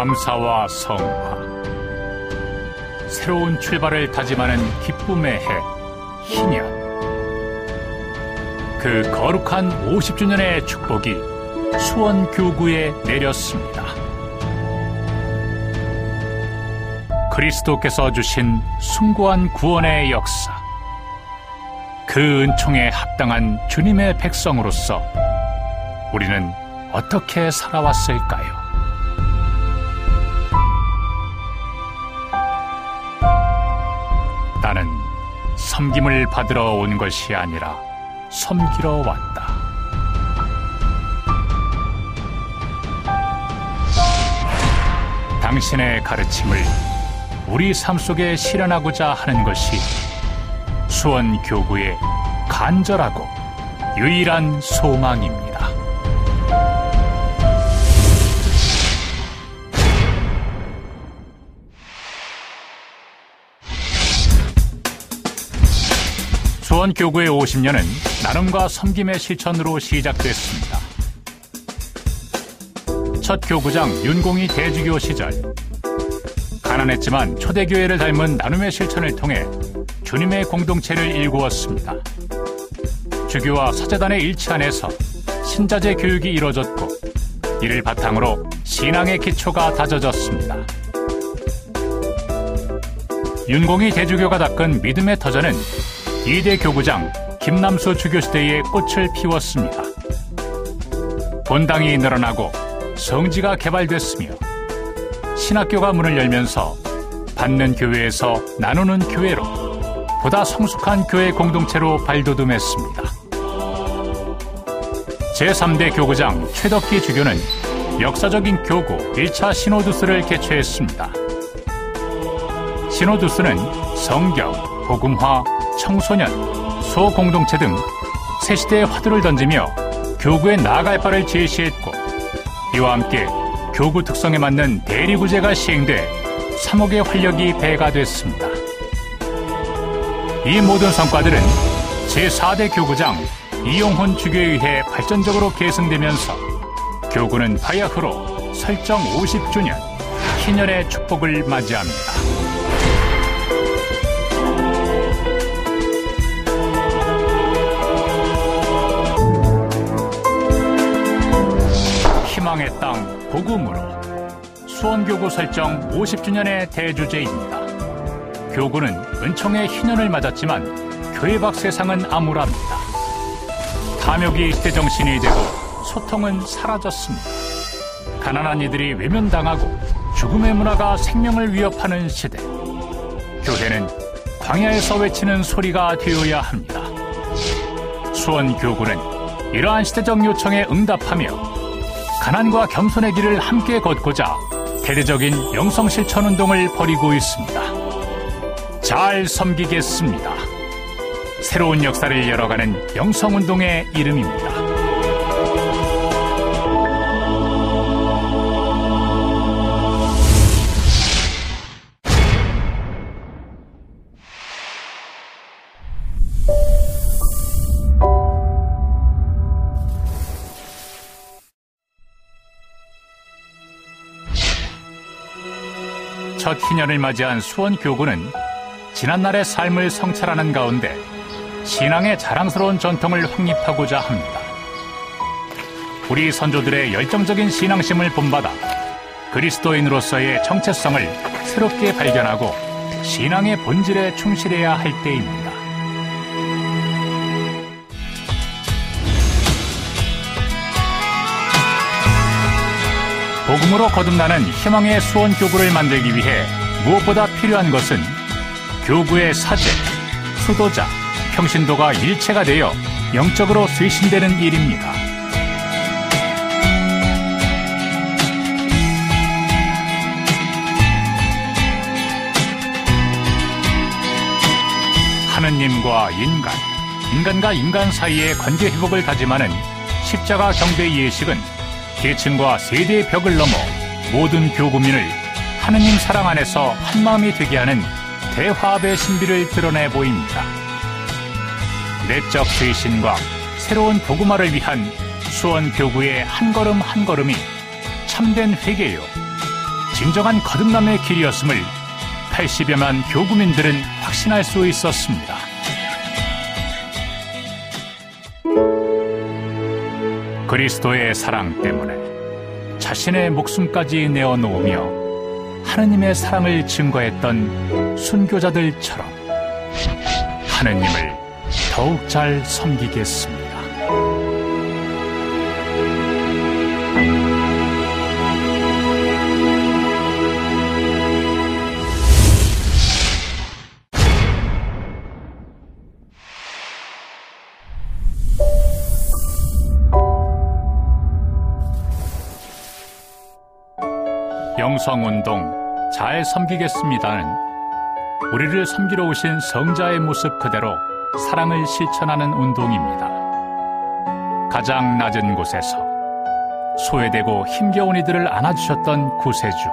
감사와 성화 새로운 출발을 다짐하는 기쁨의 해 희년 그 거룩한 50주년의 축복이 수원 교구에 내렸습니다. 그리스도께서 주신 숭고한 구원의 역사 그 은총에 합당한 주님의 백성으로서 우리는 어떻게 살아왔을까요? 섬김을 받으러 온 것이 아니라 섬기러 왔다. 당신의 가르침을 우리 삶 속에 실현하고자 하는 것이 수원 교구의 간절하고 유일한 소망입니다. 수원 교구의 50년은 나눔과 섬김의 실천으로 시작됐습니다. 첫 교구장 윤공이 대주교 시절 가난했지만 초대교회를 닮은 나눔의 실천을 통해 주님의 공동체를 일구었습니다. 주교와 사제단의 일치 안에서 신자제 교육이 이뤄졌고 이를 바탕으로 신앙의 기초가 다져졌습니다. 윤공이 대주교가 닦은 믿음의 터전은 이대 교구장 김남수 주교시대에 꽃을 피웠습니다. 본당이 늘어나고 성지가 개발됐으며 신학교가 문을 열면서 받는 교회에서 나누는 교회로 보다 성숙한 교회 공동체로 발돋움했습니다. 제3대 교구장 최덕기 주교는 역사적인 교구 1차 시노두스를 개최했습니다. 시노두스는 성경, 복음화, 청소년, 소공동체 등 새 시대의 화두를 던지며 교구에 나아갈 바를 제시했고 이와 함께 교구 특성에 맞는 대리구제가 시행돼 3억의 활력이 배가 됐습니다. 이 모든 성과들은 제4대 교구장 이용훈 주교에 의해 발전적으로 계승되면서 교구는 바야흐로 설정 50주년 희년의 축복을 맞이합니다. 희망의 땅 복음으로 수원교구 설정 50주년의 대주제입니다. 교구는 은총의 희년을 맞았지만 교회 밖 세상은 암울합니다. 탐욕이 시대 정신이 되고 소통은 사라졌습니다. 가난한 이들이 외면당하고 죽음의 문화가 생명을 위협하는 시대. 교회는 광야에서 외치는 소리가 되어야 합니다. 수원교구는 이러한 시대적 요청에 응답하며 가난과 겸손의 길을 함께 걷고자 대대적인 영성 실천 운동을 벌이고 있습니다. 잘 섬기겠습니다. 새로운 역사를 열어가는 영성 운동의 이름입니다. 첫 희년을 맞이한 수원 교구는 지난날의 삶을 성찰하는 가운데 신앙의 자랑스러운 전통을 확립하고자 합니다. 우리 선조들의 열정적인 신앙심을 본받아 그리스도인으로서의 정체성을 새롭게 발견하고 신앙의 본질에 충실해야 할 때입니다. 복음으로 거듭나는 희망의 수원 교구를 만들기 위해 무엇보다 필요한 것은 교구의 사제, 수도자, 평신도가 일체가 되어 영적으로 쇄신되는 일입니다. 하느님과 인간, 인간과 인간 사이의 관계 회복을 다짐하는 십자가 경배 예식은 계층과 세대의 벽을 넘어 모든 교구민을 하느님 사랑 안에서 한마음이 되게 하는 대화합의 신비를 드러내 보입니다. 내적 쇄신과 새로운 복음화를 위한 수원 교구의 한 걸음 한 걸음이 참된 회개요 진정한 거듭남의 길이었음을 80여만 교구민들은 확신할 수 있었습니다. 그리스도의 사랑 때문에 자신의 목숨까지 내어놓으며 하느님의 사랑을 증거했던 순교자들처럼 하느님을 더욱 잘 섬기겠습니다. 영성운동 잘 섬기겠습니다는 우리를 섬기러 오신 성자의 모습 그대로 사랑을 실천하는 운동입니다. 가장 낮은 곳에서 소외되고 힘겨운 이들을 안아주셨던 구세주.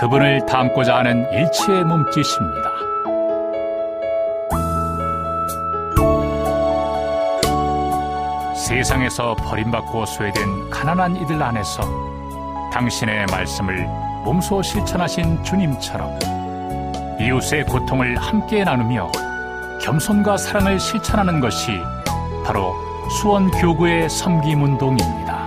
그분을 닮고자 하는 일치의 몸짓입니다. 세상에서 버림받고 소외된 가난한 이들 안에서 당신의 말씀을 몸소 실천하신 주님처럼 이웃의 고통을 함께 나누며 겸손과 사랑을 실천하는 것이 바로 수원 교구의 섬김 운동입니다.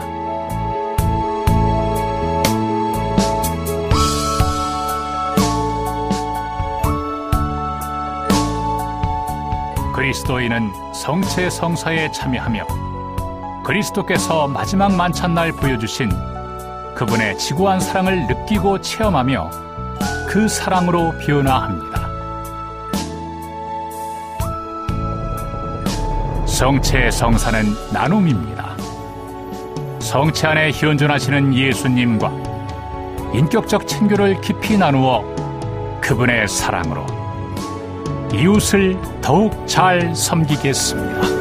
그리스도인은 성체 성사에 참여하며 그리스도께서 마지막 만찬날 보여주신 그분의 지구한 사랑을 느끼고 체험하며 그 사랑으로 변화합니다. 성체 성사는 나눔입니다. 성체 안에 현존하시는 예수님과 인격적 친교를 깊이 나누어 그분의 사랑으로 이웃을 더욱 잘 섬기겠습니다.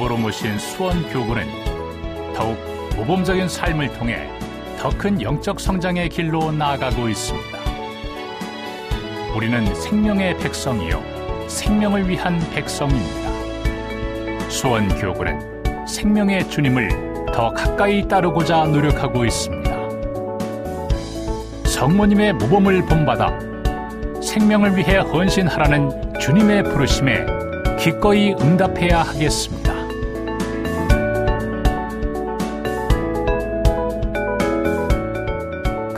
주보로 모신 수원 교구는 더욱 모범적인 삶을 통해 더 큰 영적 성장의 길로 나아가고 있습니다. 우리는 생명의 백성이요 생명을 위한 백성입니다. 수원 교구는 생명의 주님을 더 가까이 따르고자 노력하고 있습니다. 성모님의 모범을 본받아 생명을 위해 헌신하라는 주님의 부르심에 기꺼이 응답해야 하겠습니다.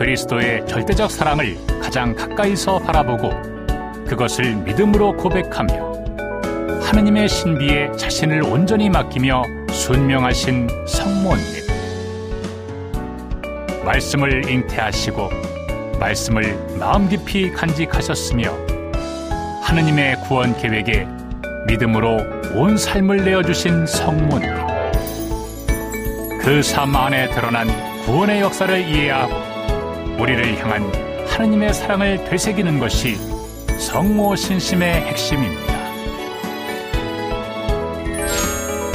그리스도의 절대적 사랑을 가장 가까이서 바라보고 그것을 믿음으로 고백하며 하느님의 신비에 자신을 온전히 맡기며 순명하신 성모님. 말씀을 잉태하시고 말씀을 마음 깊이 간직하셨으며 하느님의 구원 계획에 믿음으로 온 삶을 내어주신 성모님. 그 삶 안에 드러난 구원의 역사를 이해하고 우리를 향한 하느님의 사랑을 되새기는 것이 성모 신심의 핵심입니다.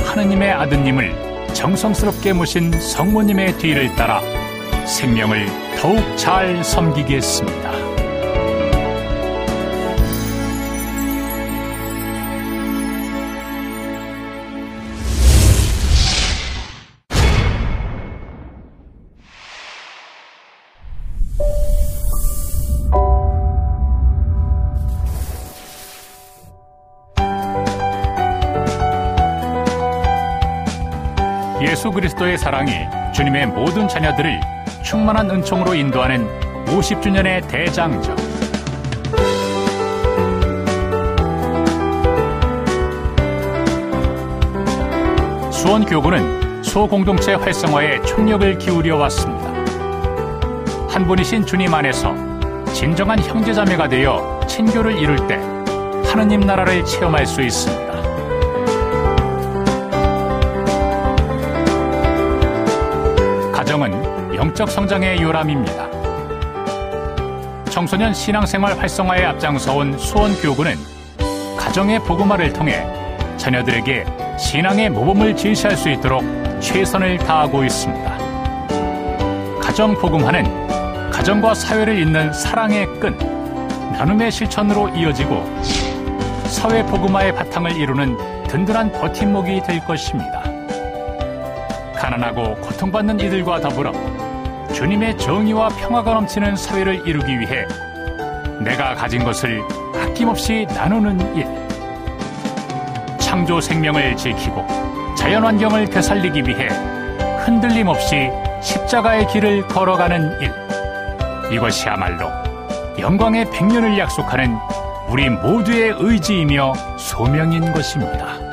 하느님의 아드님을 정성스럽게 모신 성모님의 뒤를 따라 생명을 더욱 잘 섬기겠습니다. 예수 그리스도의 사랑이 주님의 모든 자녀들을 충만한 은총으로 인도하는 50주년의 대장정. 수원 교구는 소공동체 활성화에 총력을 기울여 왔습니다. 한 분이신 주님 안에서 진정한 형제자매가 되어 친교를 이룰 때 하느님 나라를 체험할 수 있습니다. 영적 성장의 요람입니다. 청소년 신앙생활 활성화에 앞장서온 수원교구는 가정의 복음화를 통해 자녀들에게 신앙의 모범을 제시할 수 있도록 최선을 다하고 있습니다. 가정 복음화는 가정과 사회를 잇는 사랑의 끈, 나눔의 실천으로 이어지고 사회 복음화의 바탕을 이루는 든든한 버팀목이 될 것입니다. 가난하고 고통받는 이들과 더불어 주님의 정의와 평화가 넘치는 사회를 이루기 위해 내가 가진 것을 아낌없이 나누는 일. 창조 생명을 지키고 자연 환경을 되살리기 위해 흔들림 없이 십자가의 길을 걸어가는 일. 이것이야말로 영광의 백년을 약속하는 우리 모두의 의지이며 소명인 것입니다.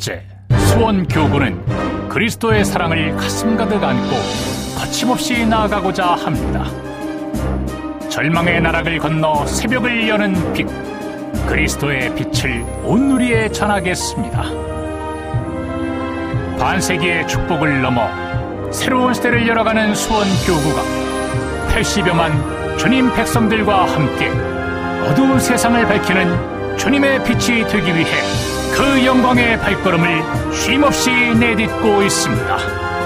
이제 수원 교구는 그리스도의 사랑을 가슴 가득 안고 거침없이 나아가고자 합니다. 절망의 나락을 건너 새벽을 여는 빛, 그리스도의 빛을 온 누리에 전하겠습니다. 반세기의 축복을 넘어 새로운 시대를 열어가는 수원 교구가 80여만 주님 백성들과 함께 어두운 세상을 밝히는 주님의 빛이 되기 위해 그 영광의 발걸음을 쉼없이 내딛고 있습니다.